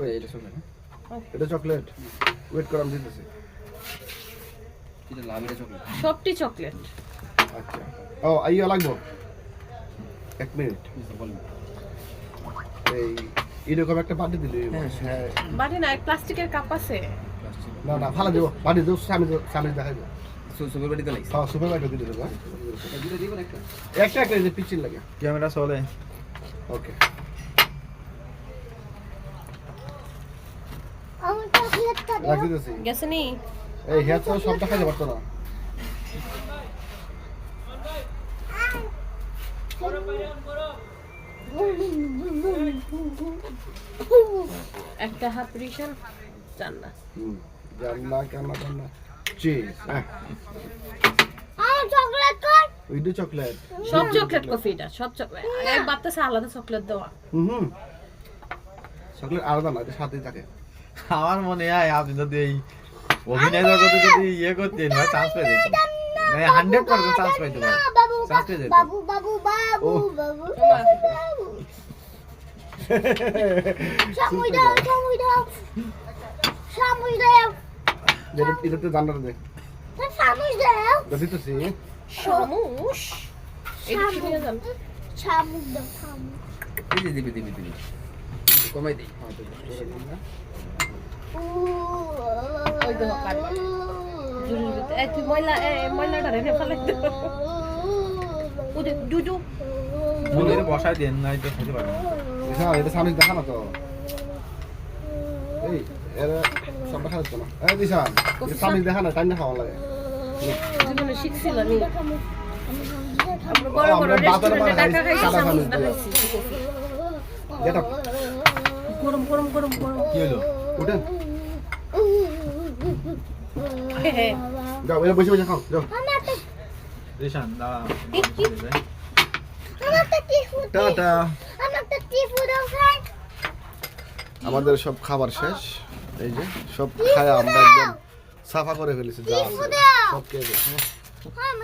ওই এটা চকলেট এটা চকলেট ওয়েট করে আমি দিতেছি। এটা লাভ এটা চকলেট সবটি চকলেট আচ্ছা। ও আইয়া লাগবো। এক মিনিট। এই এরকম একটা পার্টি দিলি হ্যাঁ বাড়ি না প্লাস্টিকের কাপ আছে। না না ফালা দেবো। পার্টি দেবো স্বামী স্বামী দেখাই দেবো সুপার বাড়িতে লাগছে হ্যাঁ সুপার মার্কেট দিলে দেবো একটা? একটা একটা পিচিল লাগে। ক্যামেরা চলে। ওকে আমার চকলেটটা রাখ দিতেছি গেছে নি? এই হেয়ার তো সবটা খাইতে পারতো না। একটা হাফ রিশন চান জান্না কান্না জান্না চিজ আমার চকলেট কর ওইটা চকলেট। সব চকলেট কফি এটা সব চকলেট এক বাচ্চা আলাদা চকলেট দেওয়া। হুম হুম। চকলেট আলাদা না সাথেই থাকে। আমার মনে হয় আপনি যদি এই অভিনয় জগতে যদি ইয়ে করতেন বা চান্স পেয়ে যেতেন মানে হান্ড্রেড পার্সেন্ট চান্স পাইতে পারেন। বাবু চান্স পেয়ে যেতেন বাবু বাবু বাবু বাবু এটা এটাতে জান্নাটা দে। সমুই দাও। এটা দিতেছি। সমুশ এটা কি নিয়ে যান শামুক দাও। শামুক এই যে দিবে দিবে দিবে। কমাই দিই দেখো বসাই দেন নাই তো খেতে না। হ্যাঁ এটা স্বামী দেখা না তো এই এরা সবটা খাওয়া না এই দিশান স্বামী দেখা না লাগে নি গরম গরম গরম গরম। কি হলো? হে যাও এরা বসে বসে খাও যাও। রেশান দাঁড়া টাটা। আমারটা টিফু দাও খাই আমাদের সব খাবার শেষ। এই যে সব খায় আমরা একদম সাফা করে ফেলেছি যা আছে। সব খেয়ে। হ্যাঁ